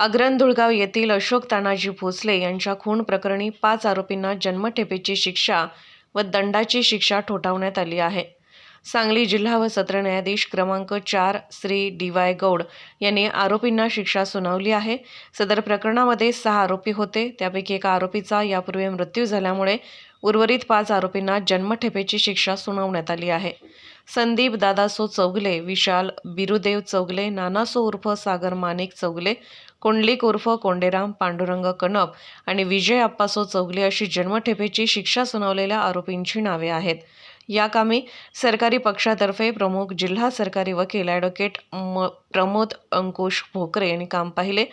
अग्रणधुळगाव येथील अशोक तानाजी भोसले यांच्या खून प्रकरणी पाच आरोपींना जन्मठेपेची शिक्षा व दंडाची शिक्षा ठोठावण्यात आली आहे. सांगली जिल्हा व सत्र न्यायाधीश क्रमांक चार श्री डी वाय गौड यांनी आरोपींना शिक्षा सुनावली आहे. सदर प्रकरणामध्ये सहा आरोपी होते. त्यापैकी एका आरोपीचा यापूर्वी मृत्यू झाल्यामुळे उर्वरित पाच आरोपींना जन्मठेपेची शिक्षा सुनावण्यात आली आहे. संदीप दादासो चौगले विशाल बिरुदेव चौगले नानासो उर्फ सागर मानिक चौगले कोंडलिक उर्फ कोंडेराम पांडुरंग कणप आणि विजय अप्पासो चौगले अशी जन्मठेपेची शिक्षा सुनावलेल्या आरोपींची नावे आहेत. या कामी सरकारी पक्षातर्फे प्रमुख जिल्हा सरकारी वकील ॲडव्होकेट म प्रमोद अंकुश भोकरे यांनी काम पाहिले.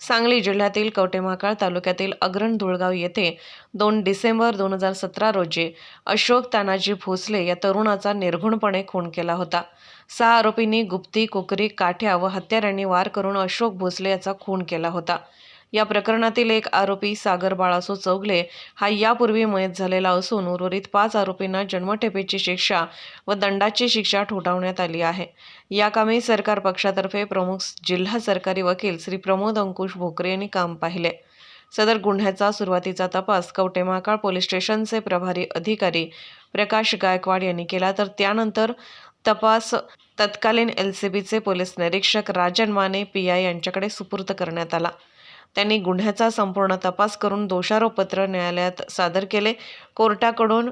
सांगली जिल्ह्यातील कवटेमाकाळ तालुक्यातील अग्रण धुळगाव येथे दोन डिसेंबर दोन हजार सतरा रोजी अशोक तानाजी भोसले या तरुणाचा निर्घुणपणे खून केला होता. सहा आरोपींनी गुप्ती कोकरी काठ्या व हत्यारांनी वार करून अशोक भोसले याचा खून केला होता. या प्रकरणातील एक आरोपी सागर बाळासो चौगले हा यापूर्वी मयत झालेला असून उर्वरित पाच आरोपींना जन्मठेपेची शिक्षा व दंडाची शिक्षा ठोठावण्यात आली आहे. या कामी सरकार पक्षातर्फे प्रमुख जिल्हा सरकारी वकील श्री प्रमोद अंकुश भोकरे यांनी काम पाहिले. सदर गुन्ह्याचा सुरुवातीचा तपास कवटेमाकाळ पोलीस स्टेशनचे प्रभारी अधिकारी प्रकाश गायकवाड यांनी केला. तर त्यानंतर तपास तत्कालीन एल सी बीचे पोलीस निरीक्षक राजन माने पी आय यांच्याकडे सुपूर्द करण्यात आला. त्यांनी गुन्ह्याचा संपूर्ण तपास करून दोषारोपपत्र न्यायालयात सादर केले. कोर्टाकडून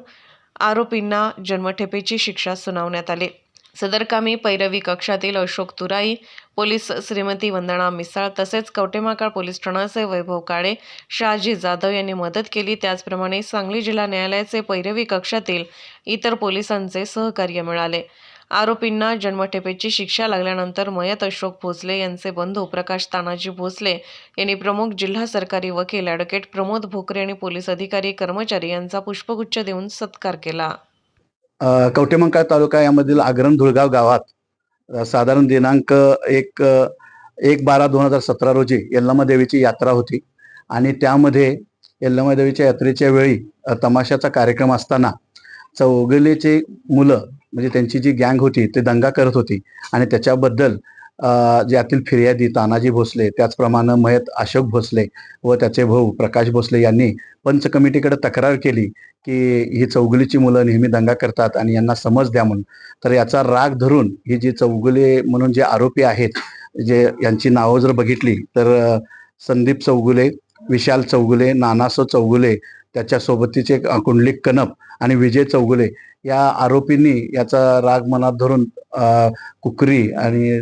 आरोपींना जन्मठेपेची शिक्षा सुनावण्यात आली. सदरकामी पैरवी कक्षातील अशोक तुराई पोलीस श्रीमती वंदना मिसाळ तसेच कवटेमाकाळ पोलीस ठाण्याचे वैभव काळे शहाजी जाधव यांनी मदत केली. त्याचप्रमाणे सांगली जिल्हा न्यायालयाचे पैरवी कक्षातील इतर पोलिसांचे सहकार्य मिळाले. आरोपींना जन्मठेपेची शिक्षा लागल्यानंतर मयत अशोक भोसले यांचे बंधू प्रकाश तानाजी भोसले यांनी प्रमुख जिल्हा सरकारी वकील ॲडव्होकेट प्रमोद भोकरे आणि पोलीस अधिकारी कर्मचारी यांचा पुष्पगुच्छ देऊन सत्कार केला. अ, कवटेमंकाळ तालुका यामधील आग्रण धुळगाव गावात साधारण दिनांक एक एक बारा दोन हजार सतरा रोजी यल्लमा देवीची यात्रा होती आणि त्यामध्ये यल्लमा देवीच्या यात्रेच्या वेळी तमाशाचा कार्यक्रम असताना चौगलेचे मुलं म्हणजे त्यांची जी गँग होती ते दंगा करत होती. आणि त्याच्याबद्दल जे ज्यातील फिर्यादी तानाजी भोसले त्याचप्रमाणे मयत अशोक भोसले व त्याचे भाऊ प्रकाश भोसले यांनी पंच कमिटीकडे तक्रार केली की ही चौगुलीची मुलं नेहमी दंगा करतात आणि यांना समज द्या म्हणून. तर याचा राग धरून ही जी चौगुले म्हणून जे आरोपी आहेत जे यांची नावं जर बघितली तर संदीप चौगुले विशाल चौगुले नानासो चौगुले त्याच्यासोबतीचे कुंडलिक कनप आणि विजय चौगुले या आरोपींनी याचा राग मनात धरून कुकरी आणि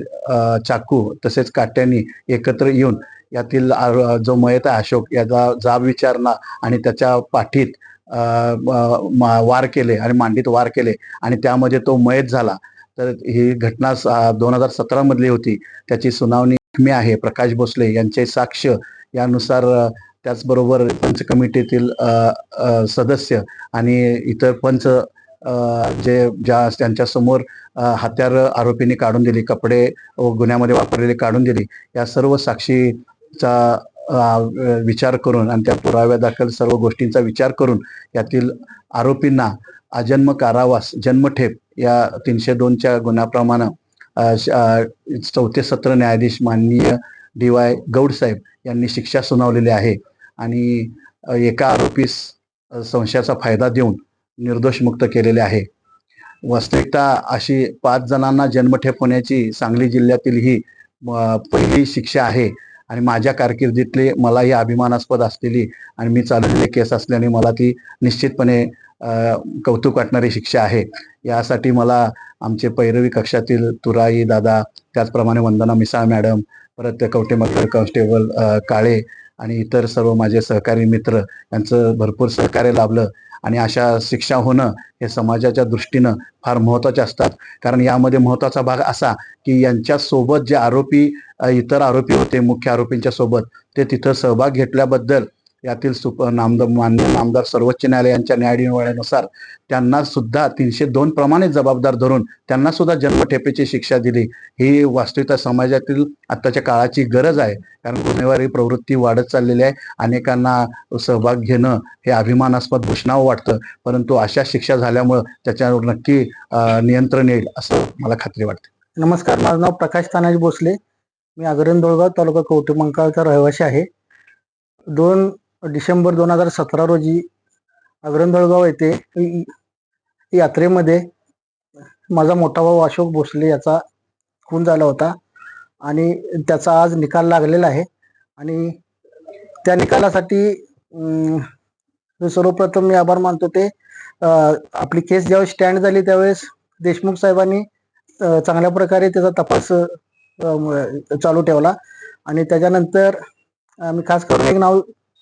चाकू तसेच काट्यांनी एकत्र येऊन यातील आरो- जो मयत आहे अशोक याचा जाब विचारणा आणि त्याच्या पाठीत मा- वार केले आणि मांडीत वार केले आणि त्यामध्ये तो मयत झाला. तर ही घटना दोन हजार सतरामधली होती. त्याची सुनावणी मी आहे. प्रकाश भोसले यांचे साक्ष यानुसार त्याचबरोबर पंच कमिटीतील सदस्य आणि इतर पंच जे ज्या त्यांच्यासमोर हत्यार आरोपींनी काढून दिली कपडे व गुन्ह्यामध्ये वापरलेले काढून दिली या सर्व साक्षीचा विचार करून आणि त्या पुराव्या दाखल सर्व गोष्टींचा विचार करून यातील आरोपींना अजन्म कारावास जन्मठेप या तीनशे दोनच्या गुन्ह्याप्रमाणे श- चौथे सत्र न्यायाधीश माननीय डी वाय गौडसाहेब यांनी शिक्षा सुनावलेली आहे आणि एका आरोपीस संशयाचा फायदा देऊन निर्दोष मुक्त केलेले आहे. वास्तविकता अशी पाच जणांना जन्मठेप होण्याची सांगली जिल्ह्यातील ही पहिली शिक्षा आहे आणि माझ्या कारकिर्दीतली मला ही अभिमानास्पद असलेली आणि मी चालवलेली केस असल्याने मला ती निश्चितपणे कौतुक वाटणारी शिक्षा आहे. यासाठी मला आमचे पैरवी कक्षातील तुराई दादा त्याचप्रमाणे वंदना मिसाळ मॅडम परत कवटेमकर कॉन्स्टेबल काळे आणि इतर सर्व माझे सहकारी मित्र यांचं भरपूर सहकार्य लाभलं. आणि अशा शिक्षा होणं हे समाजाच्या दृष्टीनं फार महत्त्वाचे असतात. कारण यामध्ये महत्त्वाचा भाग असा की यांच्यासोबत जे आरोपी इतर आरोपी होते मुख्य आरोपींच्या सोबत ते तिथं सहभाग घेतल्याबद्दल यातील सुप नामदार मान्य नामदार सर्वोच्च न्यायालयांच्या न्यायनिवाड्यानुसार त्यांना सुद्धा तीनशे दोन प्रमाणे जबाबदार धरून त्यांना सुद्धा जन्मठेपेची शिक्षा दिली. ही वास्तविकता समाजातील आत्ताच्या काळाची गरज आहे. कारण गुन्हेगारी प्रवृत्ती वाढत चाललेली आहे. अनेकांना सहभाग घेणं हे अभिमानास्पद घोषणावं वाटतं. परंतु अशा शिक्षा झाल्यामुळं त्याच्यावर नक्की नियंत्रण येईल असं मला खात्री वाटते. नमस्कार. माझं नाव प्रकाश तानाजी भोसले. मी आगरन दोळगाव तालुका कवठेमंकाळचा रहिवासी आहे. दोन डिसेंबर दोन हजार सतरा रोजी अग्रंधळगाव येथे यात्रेमध्ये माझा मोठा भाऊ अशोक भोसले याचा खून झाला होता. आणि त्याचा आज निकाल लागलेला आहे. आणि त्या निकालासाठी सर्वप्रथम मी आभार मानतो ते आपली केस ज्यावेळेस स्टँड झाली त्यावेळेस देशमुख साहेबांनी चांगल्या प्रकारे त्याचा तपास चालू ठेवला. आणि त्याच्यानंतर आम्ही खास करून एक नाव